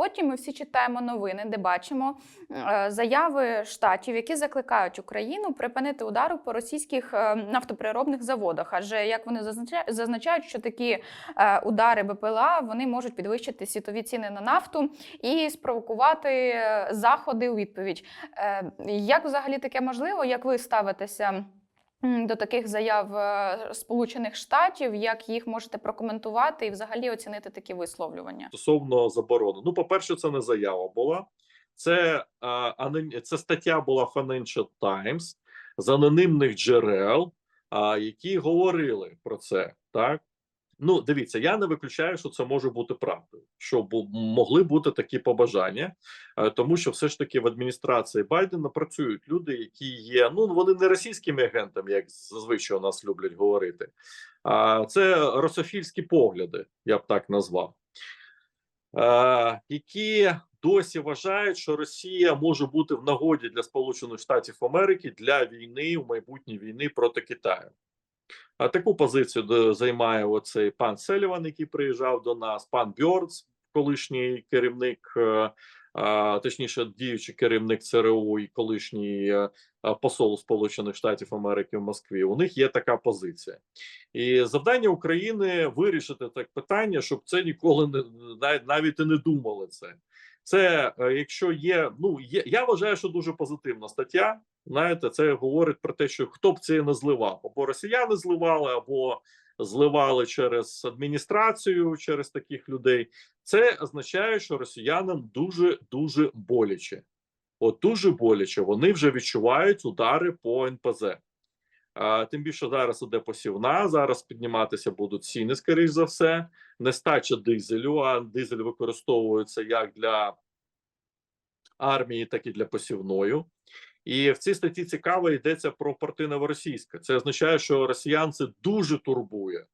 потім ми всі читаємо новини, де бачимо е, заяви штатів, які закликають Україну припинити удару по російських е, нафтоприробних заводах. Адже як вони зазнача- зазначають, що такі е, удари БПЛА вони можуть підвищити світові ціни на нафту і спровокувати заходи у відповідь. Як взагалі таке можливо? Як ви ставитеся? До таких заяв е, Сполучених Штатів, як їх можете прокоментувати і взагалі оцінити такі висловлювання? стосовно заборони. Ну, по-перше, це не заява була. Це, а, це стаття була Financial Times з анонимних джерел, а, які говорили про це. Так ну дивіться, я не виключаю, що це може бути правдою, що могли бути такі побажання, е, тому що все ж таки в адміністрації Байдена працюють люди, які є. Ну вони не російськими агентами, як зазвичай у нас люблять говорити. А це рософільські погляди, я б так назвав е, які досі вважають, що Росія може бути в нагоді для Сполучених Штатів Америки для війни в майбутній війни проти Китаю. Таку позицію займає оцей пан Селіван, який приїжджав до нас, пан Бьордс, колишній керівник, е, точніше, діючий керівник ЦРУ і колишній е, посол Сполучених Штатів Америки в Москві. У них є така позиція. І завдання України вирішити так питання, щоб це ніколи не навіть і не думали це. Це е, якщо є, ну є, я вважаю, що дуже позитивна стаття. Знаєте, це говорить про те, що хто б це не зливав, або росіяни зливали, або зливали через адміністрацію, через таких людей. Це означає, що росіянам дуже дуже боляче. От дуже боляче. Вони вже відчувають удари по НПЗ. Тим більше зараз іде посівна. Зараз підніматися будуть ціни, скоріш за все. Нестача дизелю, а дизель використовується як для армії, так і для посівною. І в цій статті цікаво йдеться про порти новоросійська. Це означає, що росіян це дуже турбує.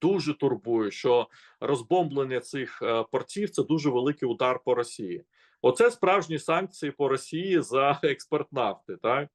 Дуже турбує, що розбомблення цих е, портів це дуже великий удар по Росії. Оце справжні санкції по Росії за експорт нафти. Так